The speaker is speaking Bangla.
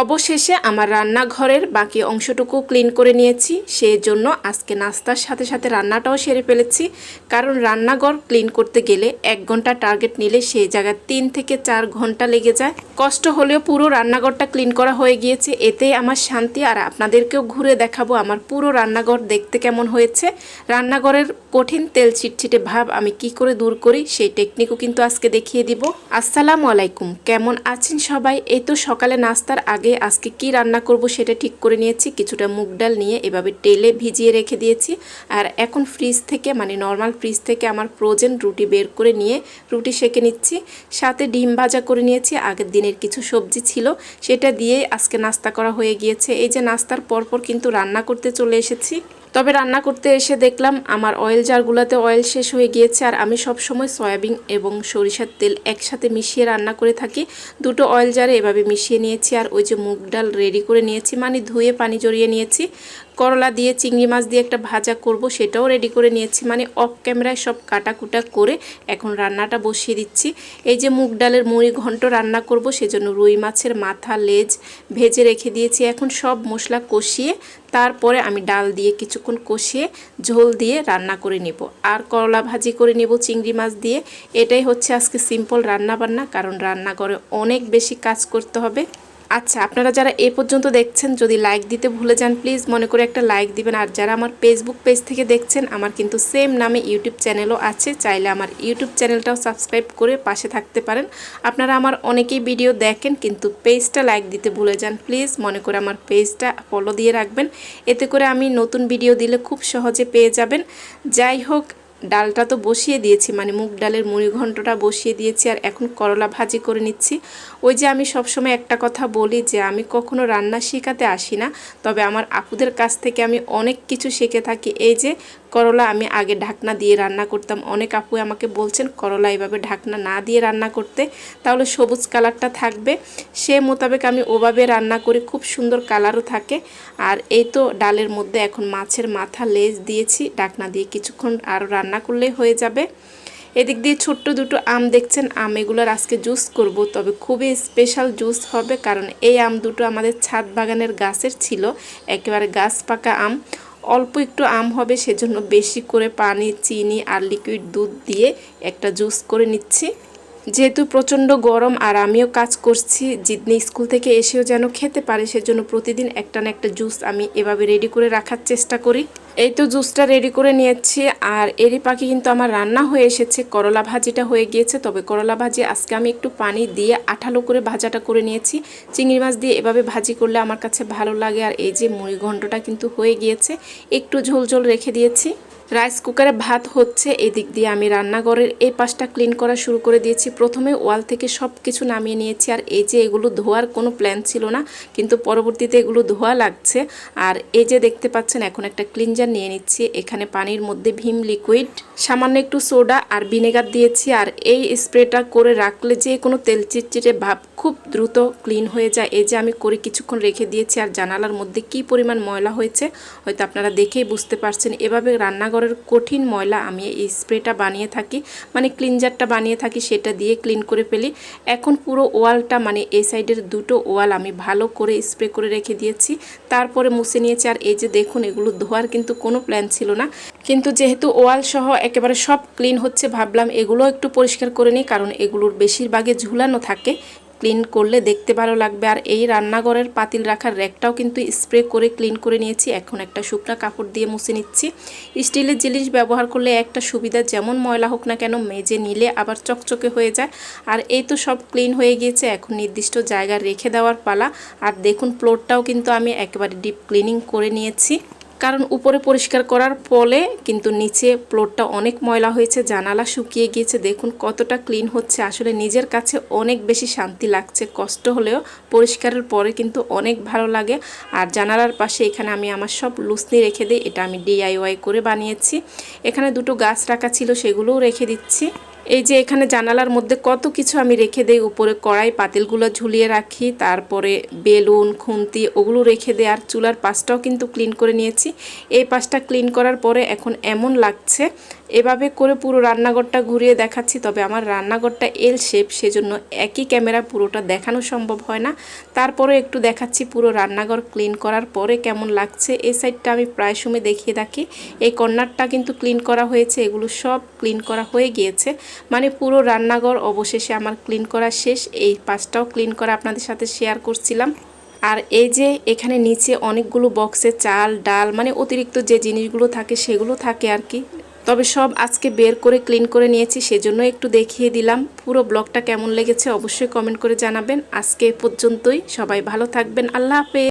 অবশেষে আমার রান্নাঘরের বাকি অংশটুকু ক্লিন করে নিয়েছি সেই জন্য আজকে নাস্তার সাথে সাথে রান্নাটাও সেরে ফেলেছি। কারণ রান্নাঘর ক্লিন করতে গেলে এক ঘণ্টা টার্গেট নিলে সেই জায়গায় তিন থেকে চার ঘণ্টা লেগে যায়। কষ্ট হলেও পুরো রান্নাঘরটা ক্লিন করা হয়ে গিয়েছে। এতেই আমার শান্তি আর আপনাদেরকেও ঘুরে দেখাবো আমার পুরো রান্নাঘর দেখতে কেমন হয়েছে। রান্নাঘরের কঠিন তেল ছিটছিটে ভাব আমি কি করে দূর করি, সেই টেকনিকও কিন্তু আজকে দেখিয়ে দিব। আসসালামু আলাইকুম, কেমন আছেন সবাই? এই তো সকালে নাস্তার আগে আজকে কি রান্না করব সেটা ঠিক করে নিয়েছি। কিছুটা মুগ ডাল নিয়ে এভাবে তেলে ভিজিয়ে রেখে দিয়েছি। আর এখন ফ্রিজ থেকে মানে নর্মাল ফ্রিজ থেকে আমার ফ্রোজেন রুটি বের করে নিয়ে রুটি সেকে নিচ্ছি। সাথে ডিম ভাজা করে নিয়েছি। আগের দিনের কিছু সবজি ছিল, সেটা দিয়ে আজকে নাস্তা করা হয়ে গিয়েছে। এই যে নাস্তার পরপর কিন্তু রান্না করতে চলে এসেছি। তবে রান্না করতে এসে দেখলাম আমার অয়েল জারগুলোতে অয়েল শেষ হয়ে গিয়েছে আর আমি সব সময় সয়াবিন এবং সরিষার তেল একসাথে মিশিয়ে রান্না করে থাকি। দুটো অয়েল জারে এভাবে মিশিয়ে নিয়েছি আর ওই যে মুগ ডাল রেডি করে নিয়েছি মানে ধুয়ে পানি জড়িয়ে নিয়েছি। করলা দিয়ে, চিংড়ি মাছ দিয়ে একটা ভাজা করব, সেটাও রেডি করে নিয়েছি। মানে অফ ক্যামেরায় সব কাটাকুটা করে এখন রান্নাটা বসিয়ে দিচ্ছি। এই যে মুগ ডালের মুড়ি ঘন্ট রান্না করব, সেজন্য রুই মাছের মাথা, লেজ ভেজে রেখে দিয়েছি। এখন সব মশলা কষিয়ে, তারপরে আমি ডাল দিয়ে কিছুক্ষণ কষিয়ে ঝোল দিয়ে রান্না করে নেব। আর করলা ভাজি করে নেব চিংড়ি মাছ দিয়ে। এটাই হচ্ছে আজকে সিম্পল রান্না বান্না কারণ রান্নাঘরে অনেক বেশি কাজ করতে হবে। আচ্ছা আপনারা যারা এ পর্যন্ত দেখছেন, যদি লাইক দিতে ভুলে যান প্লিজ মনে করে একটা লাইক দিবেন। আর যারা আমার ফেসবুক পেজ থেকে দেখছেন, আমার কিন্তু সেম নামে ইউটিউব চ্যানেলও আছে। চাইলে আমার ইউটিউব চ্যানেলটাও সাবস্ক্রাইব করে পাশে থাকতে পারেন। আপনারা আমার অনেকেই ভিডিও দেখেন, কিন্তু পেজটা লাইক দিতে ভুলে যান। প্লিজ মনে করে আমার পেজটা ফলো দিয়ে রাখবেন। এতে করে আমি নতুন ভিডিও দিলে খুব সহজে পেয়ে যাবেন। যাই হোক ডালটা তো বসিয়ে দিয়েছি মানে মুগ ডালের মুড়ি ঘন্টটা বসিয়ে দিয়েছি আর এখন করলা ভাজি করে নিচ্ছি। ওই যে আমি সবসময় একটা কথা বলি যে আমি কখনো রান্না শেখাতে আসি না, তবে আমার আপুদের কাছ থেকে আমি অনেক কিছু শিখে থাকি। এই যে করলা, আমি আগে ঢাকনা দিয়ে রান্না করতাম। অনেক আপু আমাকে বলছেন, করলা, এভাবে ঢাকনা না দিয়ে রান্না করতে তাহলে সবুজ কালারটা থাকবে। সে মোতাবেক আমি ওভাবে রান্না করি, খুব সুন্দর কালারও থাকে। আর এই তো ডালের মধ্যে এখন মাছের মাথা লেজ দিয়েছি, ঢাকনা দিয়ে কিছুক্ষণ আরও রান্না করলেই হয়ে যাবে। এদিক দিয়ে ছোট্ট দুটো আম দেখছেন, আম এগুলোর আজকে জুস করব, তবে খুবই স্পেশাল জুস হবে, কারণ এই আম দুটো আমাদের ছাদ বাগানের গাছের ছিল, একেবারে গাছ পাকা আম। অল্প একটু আম হবে, সেজন্য বেশি করে পানি, চিনি আর লিকুইড দুধ দিয়ে একটা জুস করে নিচ্ছি। যেহেতু প্রচণ্ড গরম আর আমিও কাজ করছি জিদনি স্কুল থেকে এসেও যেন খেতে পারে, সেজন্য প্রতিদিন একটা না একটা জুস আমি এভাবে রেডি করে রাখার চেষ্টা করি। এই তো জুসটা রেডি করে নিয়েছি আর এরই পাখি কিন্তু আমার রান্না হয়ে এসেছে, করলা ভাজিটা হয়ে গিয়েছে, তবে করলা ভাজি আজকে আমি একটু পানি দিয়ে আঠালো করে ভাজাটা করে নিয়েছি। চিংড়ি মাছ দিয়ে এভাবে ভাজি করলে আমার কাছে ভালো লাগে আর এই যে মুড়ি ঘণ্টটা কিন্তু হয়ে গিয়েছে, একটু ঝোল ঝোল রেখে দিয়েছি। রাইস কুকারে ভাত হচ্ছে এদিক দিয়ে আমি রান্নাঘরের এই পাশটা ক্লিন করা শুরু করে দিয়েছি। প্রথমে ওয়াল থেকে সব কিছু নামিয়ে নিয়েছি। আর এই যে এগুলো ধোয়ার কোনো প্ল্যান ছিল না, কিন্তু পরবর্তীতে এগুলো ধোয়া লাগছে। আর এই যে দেখতে পাচ্ছেন, এখন একটা ক্লিনজার নিয়ে নিচ্ছি। এখানে পানির মধ্যে ভীম লিকুইড, সামান্য একটু সোডা আর ভিনেগার দিয়েছি। আর এই স্প্রেটা করে রাখলে যে কোনো তেল চিটচিটে ভাব খুব দ্রুত ক্লিন হয়ে যায়। এই যে আমি করে কিছুক্ষণ রেখে দিয়েছি। আর জানালার মধ্যে কি পরিমাণ ময়লা হয়েছে, হয়তো আপনারা দেখেই বুঝতে পারছেন। এভাবে রান্নাঘরের কঠিন ময়লা আমি এই স্প্রেটা বানিয়ে থাকি মানে ক্লিনজারটা বানিয়ে থাকি, সেটা দিয়ে ক্লিন করে ফেলি। এখন পুরো ওয়ালটা মানে এই সাইডের দুটো ওয়াল আমি ভালো করে স্প্রে করে রেখে দিয়েছি। তারপরে মুছে নিয়েছি, আর এই যে দেখুন, এগুলো ধোয়ার কিন্তু কোনো প্ল্যান ছিল না। কিন্তু যেহেতু ওয়াল সহ একেবারে সব ক্লিন হচ্ছে, ভাবলাম এগুলো একটু পরিষ্কার করে নিই, কারণ এগুলোর বেশিরভাগে ঝুলানো থাকে। ক্লিন করলে দেখতে ভালো লাগবে। আর এই রান্নাঘরের পাতিল রাখার র্যাকটাও কিন্তু স্প্রে করে ক্লিন করে নিয়েছি। এখন একটা শুকনা কাপড় দিয়ে মুছে নিচ্ছি। স্টিলের জিনিস ব্যবহার করলে একটা সুবিধা, যেমন ময়লা হোক না কেন, মেজে নিলে আবার চকচকে হয়ে যায়। আর এই তো সব ক্লিন হয়ে গিয়েছে। এখন নির্দিষ্ট জায়গায় রেখে দেওয়ার পালা। আর দেখুন ফ্লোরটাও কিন্তু আমি একেবারে ডিপ ক্লিনিং করে নিয়েছি। কারণ উপরে পরিষ্কার করার ফলে কিন্তু নিচে ফ্লোরটা অনেক ময়লা হয়েছে, জানালা শুকিয়ে গিয়েছে। দেখুন কতটা ক্লিন হচ্ছে। আসলে নিজের কাছে অনেক বেশি শান্তি লাগছে। কষ্ট হলেও পরিষ্কারের পরে কিন্তু অনেক ভালো লাগে। আর জানালার পাশে এখানে আমি আমার সব লুসনি রেখে দিই। এটা আমি ডিআইওয়াই করে বানিয়েছি। এখানে দুটো গাছ রাখা ছিল, সেগুলোও রেখে দিচ্ছি। এই যে এখানে জানালার মধ্যে কত কিছু আমি রেখে দেই, উপরে কড়াই, পাতিলগুলো ঝুলিয়ে রাখি, তারপরে বেলুন, খুন্তি ওগুলো রেখে দেয় আর চুলার পাশটাও কিন্তু ক্লিন করে নিয়েছি। এই পাশটা ক্লিন করার পরে এখন এমন লাগছে এভাবে করে পুরো রান্নাঘরটা ঘুরিয়ে দেখাচ্ছি, তবে আমার রান্নাঘরটা এল শেপ সেজন্য একই ক্যামেরা পুরোটা দেখানো সম্ভব হয় না। তারপরে একটু দেখাচ্ছি পুরো রান্নাঘর ক্লিন করার পরে কেমন লাগছে। এই সাইডটা আমি প্রায় সময় দেখিয়ে থাকি। এই কর্নারটা কিন্তু ক্লিন করা হয়েছে, এগুলো সব ক্লিন করা হয়ে গিয়েছে। মানে পুরো রান্নাঘর অবশেষে আমার ক্লিন করা শেষ। এই পাশটাও ক্লিন করা আপনাদের সাথে শেয়ার করছিলাম। আর এই যে এখানে নিচে অনেকগুলো বক্সে চাল, ডাল মানে অতিরিক্ত যে জিনিসগুলো থাকে, সেগুলো থাকে আর কি। তবে সব আজকে বের করে ক্লিন করে নিয়েছি সেজন্য একটু দেখিয়ে দিলাম। পুরো ব্লগটা কেমন লেগেছে অবশ্যই কমেন্ট করে জানাবেন। আজকে পর্যন্তই। সবাই ভালো থাকবেন। আল্লাহ হাফেজ।